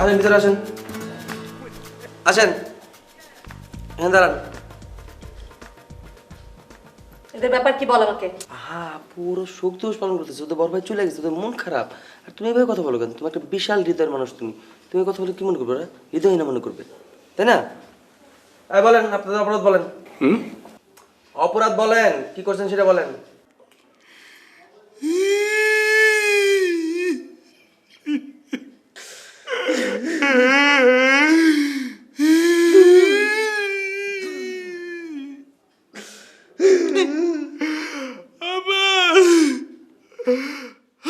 আসেন ভিতরে আসেন। আসেন। হ্যাঁ দাঁড়ান। এদের ব্যাপার কি বল আমাকে? হা পুরো শোক দিবস পালন করতেছে। তোদের বড় ভাই চলে গেছে তোদের মন খারাপ। আর তুমি এভাবে কথা বলো কেন? তুমি একটা বিশাল হৃদয়ের মানুষ তুমি। তুমি কথা বলে কি মনে করবে হৃদয়হীনা মনে করবে। তাই না? বলেন আপনাদের অপরাধ বলেন। অপরাধ বলেন কি করছেন সেটা বলেন।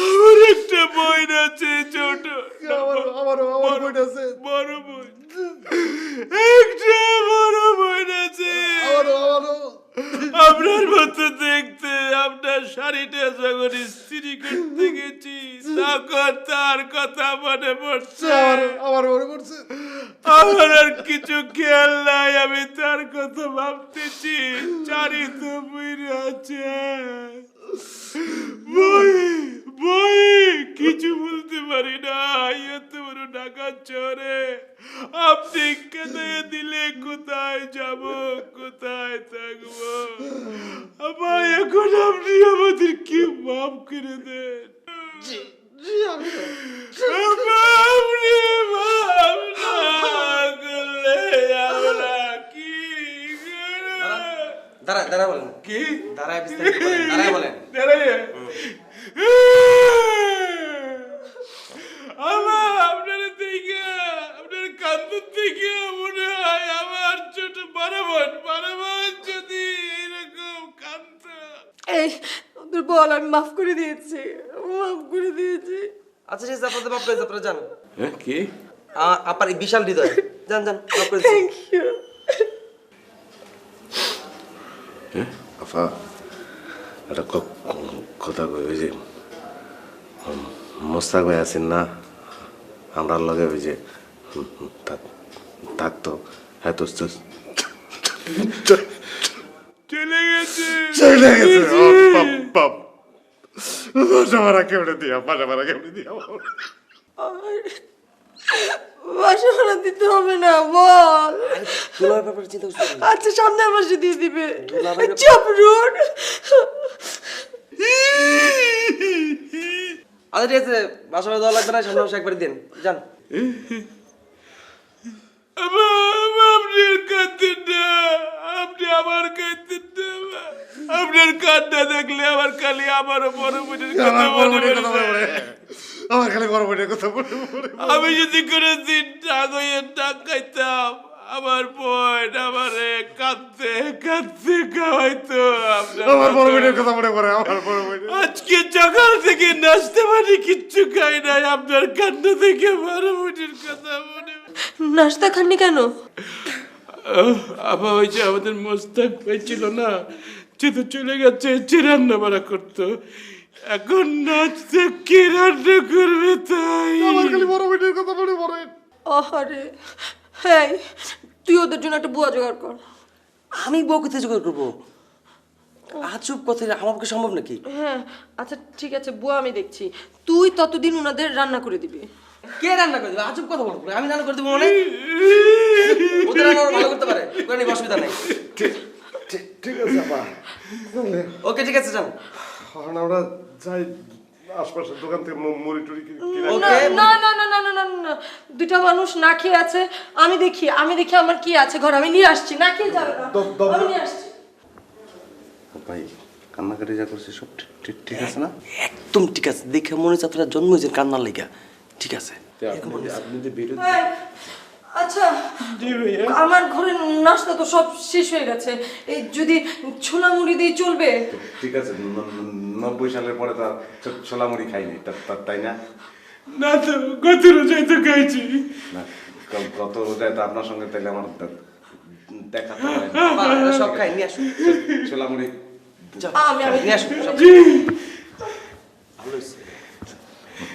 আমার একটা আছে ছোট। আমার বই আছে। বড় বোন একটা বড় আছে। আপনার মতো দেখতে আপনার শাড়িটা যখন স্ত্রী করতে গেছি তখন তার কথা মনে পড়ছে। আমার মনে পড়ছে। আমার আর কিছু খেয়াল নাই আমি তার কথা ভাবতেছি। চারি তো আছে। বই বই কিছু বলতে পারি না। এত বড় ঢাকা চরে। আপনি কেঁদে দিলে কোথায় যাব? কোথায় থাকব? আবার এখন আপনি আমাদের কি মাফ করে দেন। কি করব? দাঁড়া দাঁড়া বলেন। কি? দাঁড়ায় বিস্তারিত বলেন দাঁড়ায় বলেন। দাঁড়াইয়া আমার আপনার দিকে আপনার কান্দুর দিকে মনে হয় আমার ছোট বড় বোন যদি এরকম কান্ত এই ওদের বল আমি মাফ করে দিয়েছি। মাফ করে দিয়েছি। আচ্ছা ঠিক আছে আপনাদের মাফ করে আপনারা যান হ্যাঁ কি? আপনার এই বিশাল হৃদয়। যান যান মাফ করে দিয়েছে। থ্যাংক ইউ আফা একটা কথা কই যে উম, মোস্তাক ভাই আছেন না? আমরা লগে ওই যে থাকতো হ্যাঁ তো। তো- চলে। গেছে। চলে গেছে। বাপ বাপ। বাসা ভাড়া কেমনে দিয়া বাসা ভাড়া কেমনে দিয়া বাসা ভাড়া দিতে হবে না বল দুলাভাইয়ের ব্যাপারে চিন্তা করছি আচ্ছা সামনের মাসে দিয়ে দিবে চুপ রুড আচ্ছা ঠিক আছে বাসা ভাড়া দেওয়া লাগবে না সামনে মাসে একবার দিন যান আপনার কাঁদতেন না আপনার কান্না দেখলে আমার খালি আমার বড় বোনের কথা আমার মনে পড়ে। খালি বড় বোনের কথা মনে পড়ে। আমি যদি কোনো দিন টাকা টাক খাইতাম আমার বোন আমারে কাঁদতে কাঁদতে খাওয়াইতো। আমার বড় কথা- বোনের কথা মনে পড়ে আমার বড় আজকে সকাল থেকে নাচতে পারি কিচ্ছু খাই নাই। আপনার কান্না থেকে বড় বোনের কথা মনে। নাস্তা খাননি কেন? আহ, আবার ওই যে আমাদের মোস্তাক ভাই ছিল না তো চলে গেছে যে রান্না বাড়া করতো। এখন নাচতে কে রান্না করবে তাই। আমার খালি বড় বোনের কথা মনে পড়ে আরে হ্যাঁ তুই ওদের জন্য একটা বুয়া জোগাড় কর। আমি বউকে করে করব। আচুপ কথা আমার পক্ষে সম্ভব নাকি? হ্যাঁ আচ্ছা ঠিক আছে বুয়া আমি দেখছি। তুই ততদিন ওনাদের রান্না করে দিবি। কে রান্না করে দেবে? আচুপ কথা বলব আমি রান্না করে দেবো মানে? ওদের রান্না ভালো করতে পারে। করে নিব অসুবিধা নেই। ঠিক আছে আপা। ওকে ঠিক আছে যাও এখন আমরা যাই আশপাশের দোকান থেকে মুড়ি টুড়ি না না না না না না না দুটা মানুষ না খেয়ে আছে আমি দেখি আমি দেখি আমার কি আছে ঘর আমি নিয়ে আসছি। না খেয়ে যাবে না। আমি নিয়ে আসছি। ভাই কান্নাকাটি যা করছে সব ঠিক ঠিক আছে না? একদম ঠিক আছে। দেখে মনে হচ্ছে আপনার জন্ম হয়েছে কান্নার লেগা। ঠিক আছে। আপনি বেরোতে আচ্ছা আমার ঘরে নাস্তা তো সব শেষ হয়ে গেছে। এই যদি ছোলা মুড়ি দিয়ে চলবে? ঠিক আছে নব্বই সালের পরে তো আর ছোলা মুড়ি খাইনি তাই না? না তো গত রোজাই তো খাইছি। না গত রোজায় তো আপনার সঙ্গে তাহলে আমার দেখা তো হয়নি। সব খাই নিয়ে আসুন। ছোলা মুড়ি আমি- আমি- নিয়ে আসুন সব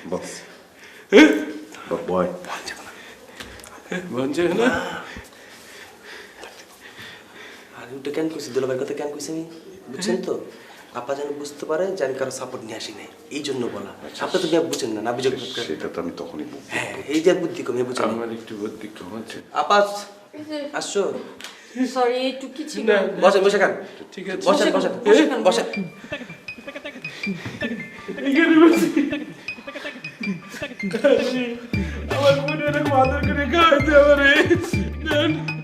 বস বয়। না আর ওটা কেন কইছি দুলাভাইয়ের কথা কেন কইছি আমি? বুঝছেন তো? আপা যেন বুঝতে পারে যে আমি কারও সাপোর্ট নিয়ে আসি নাই। এই জন্য বলা। আপনি তো বিয়া বুঝেন না না বুঝে সেটা তো আমি তখনই হ্যাঁ এই যে বুদ্ধি কমে বুঝেন আমার একটু বুদ্ধি কম আছে। আপা আসছো? সরি একটু কি ছিল? বসেন বসে খান। ঠিক আছে। বসে খান, এখানে বসে। আমার বোন এরকম আদর করে খাওয়াইতে পারে